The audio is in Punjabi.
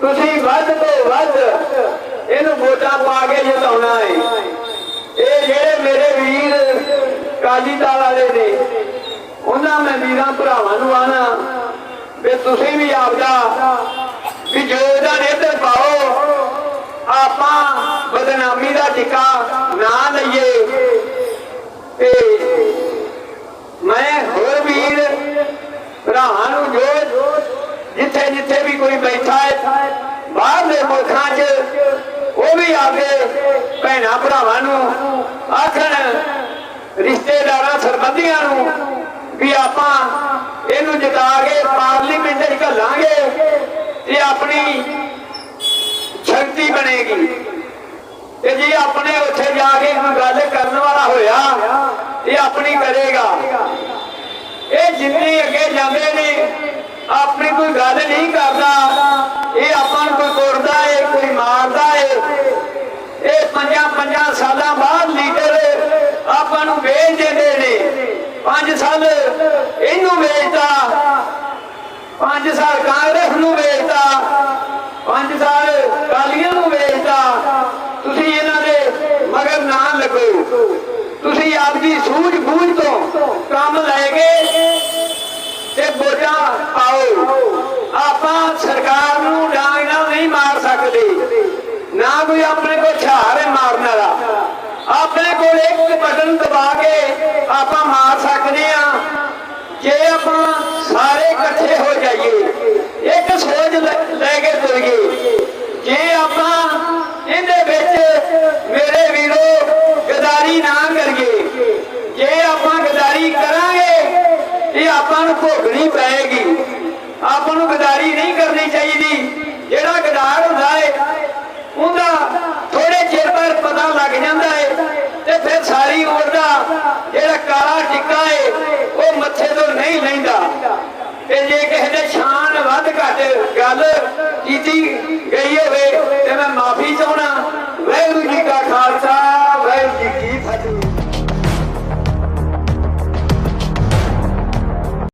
ਤੁਸੀਂ ਵੱਧ ਤੋਂ ਵੱਧ ਇਹਨੂੰ ਵੋਟਾਂ ਪਾ ਕੇ ਜਿਤਾਉਣਾ ਹੈ। ਇਹ ਜਿਹੜੇ ਮੇਰੇ ਵੀਰ ਕਾਲੀ ਦਲ ਵਾਲੇ ਨੇ, ਉਹਨਾਂ ਮੈਂ ਵੀਰਾਂ ਭਰਾਵਾਂ ਨੂੰ ਆਣਾ ਵੀ ਤੁਸੀਂ ਵੀ ਆਪਦਾ ਵੀ ਯੋਗਦਾਨ ਇੱਧਰ ਪਾਓ। ਆਪਾਂ ਬਦਨਾਮੀ ਦਾ ਟਿਕਾ ਨਾ ਲਈਏ ਤੇ ਮੈਂ ਹੋਰ ਵੀਰ ਭਰਾਵਾਂ ਨੂੰ ਜੋ ਜਿੱਥੇ ਜਿੱਥੇ ਵੀ ਕੋਈ ਬੈਠਾ ਹੈ, ਬਾਹਰਲੇ ਮੁਲਕਾਂ 'ਚ, ਉਹ ਵੀ ਆਪਦੇ ਭੈਣਾ ਭਰਾਵਾਂ ਨੂੰ ਆਖਣ, ਰਿਸ਼ਤੇਦਾਰਾਂ, ਸਰਬੰਧੀਆਂ ਨੂੰ ਵੀ ਆਪਾਂ ਇਹਨੂੰ ਜਿਤਾ ਕੇ ਪਾਰਲੀਮੈਂਟ 'ਚ ਘੱਲਾਂਗੇ ਤੇ ਆਪਣੀ ਸ਼ਕਤੀ ਬਣੇਗੀ। ਤੇ ਜੇ ਆਪਣੇ ਉੱਥੇ ਜਾ ਕੇ ਕੋਈ ਗੱਲ ਕਰਨ ਵਾਲਾ ਹੋਇਆ, ਇਹ ਆਪਣੀ ਕਰੇਗਾ। ਇਹ ਜਿੰਨੀ ਅੱਗੇ ਜਾਂਦੇ ਨੇ ਆਪਣੀ ਕੋਈ ਗੱਲ ਨਹੀਂ ਕਰਦਾ। ਇਹ ਆਪਾਂ ਨੂੰ ਕੋਈ ਕੁੱਟਦਾ ਏ, ਕੋਈ ਮਾਰਦਾ ਏ। ਇਹ ਪੰਜਾਂ ਪੰਜਾਂ ਸਾਲਾਂ ਬਾਅਦ ਲੀਡਰ ਆਪਾਂ ਨੂੰ ਵੇਚ ਦਿੰਦੇ ਨੇ। ਪੰਜ ਸਾਲ ਇਹਨੂੰ ਵੇਚਦਾ ਪੰਜ ਸਾਲ ਕਾਂਗਰਸ ਨੂੰ ਵੇਚਦਾ ਪੰਜ ਸਾਲ ਕਾਲੀਆਂ ਨੂੰ ਵੇਚਦਾ ਤੁਸੀਂ ਇਹਨਾਂ ਦੇ ਮਗਰ ਨਾ ਲੱਗੋ। ਤੁਸੀਂ ਆਪਦੀ ਸੂਝ ਬੂਝ ਤੋਂ ਤੇ ਪਾਓ ਆਪਾਂ ਸਰਕਾਰ ਨੂੰ ਡਾਂਗ ਨਾਲ ਨਹੀਂ ਮਾਰ ਸਕਦੇ। ਨਾ ਕੋਈ ਆਪਣੇ ਕੋਲ ਹਥਿਆਰ ਹੈ ਮਾਰਨ ਵਾਲਾ। ਆਪਣੇ ਕੋਲ ਇੱਕ ਬਟਨ ਦਬਾ ਕੇ ਆਪਾਂ ਆਪਾਂ ਨੂੰ ਭੋਗਣੀ ਪਏਗੀ ਆਪਾਂ ਨੂੰ ਗਦਾਰੀ ਨਹੀਂ ਕਰਨੀ ਚਾਹੀਦੀ। ਜਿਹੜਾ ਗਦਾਰ ਹੁੰਦਾ ਹੈ ਉਹਦਾ ਥੋੜੇ ਚਿਰ ਬਾਅਦ ਪਤਾ ਲੱਗ ਜਾਂਦਾ ਹੈ ਤੇ ਫਿਰ ਸਾਰੀ ਉਮਰ ਦਾ ਜਿਹੜਾ ਕਾਲਾ ਟਿੱਕਾ ਹੈ ਉਹ ਮੱਥੇ ਤੋਂ ਨਹੀਂ ਲੈਂਦਾ। ਤੇ ਜੇ ਕਿਸੇ ਨੇ ਸ਼ਾਨ ਵੱਧ ਘੱਟ ਗੱਲ ਕੀਤੀ ਗਈ ਹੋਵੇ, ਤੇ ਮੈਂ ਮਾਫੀ ਚਾਹਣਾ ਵਾਹਿਗੁਰੂ ਜੀ ਕਾ ਖਾਲਸਾ, ਵਾਹਿਗੁਰੂ ਜੀ ਕੀ ਫਤਿਹ।